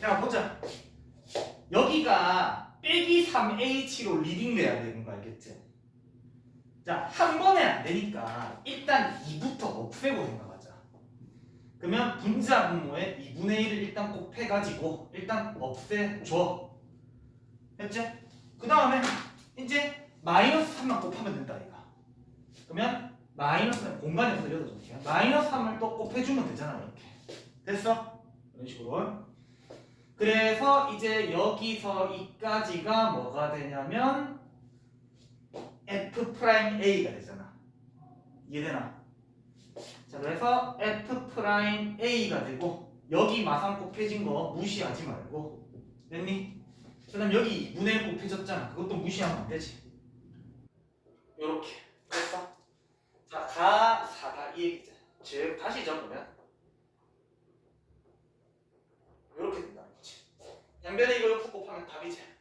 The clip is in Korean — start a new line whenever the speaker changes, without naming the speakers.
자 보자. 여기가 빼기 3h로 리딩 돼야 되는 거 알겠지? 자, 한 번에 안 되니까 일단 2부터 없애고 생각하자. 그러면 분자 분모에 2분의 1을 일단 곱해가지고 일단 없애줘. 됐지? 그 다음에 이제 마이너스 3만 곱하면 된다 이거. 그러면 마이너스 3 공간이 없어 여기다 줄게요. 마이너스 3을 또 곱해주면 되잖아 이렇게. 됐어? 이런 식으로. 그래서 이제 여기서 이까지가 뭐가 되냐면 f 프라임 a가 되잖아. 이해되나? 자 그래서 f 프라임 a가 되고 여기 마상 곱해진 거 무시하지 말고 됐니? 그다음 여기 2분의 1 곱해졌잖아. 그것도 무시하면 안 되지. 요렇게 됐어? 자, 가, 사가 이 얘기죠. 즉 다시 적으면 요렇게 된다는 거지. 양변에 이거 옆으로 곱하면 답이지.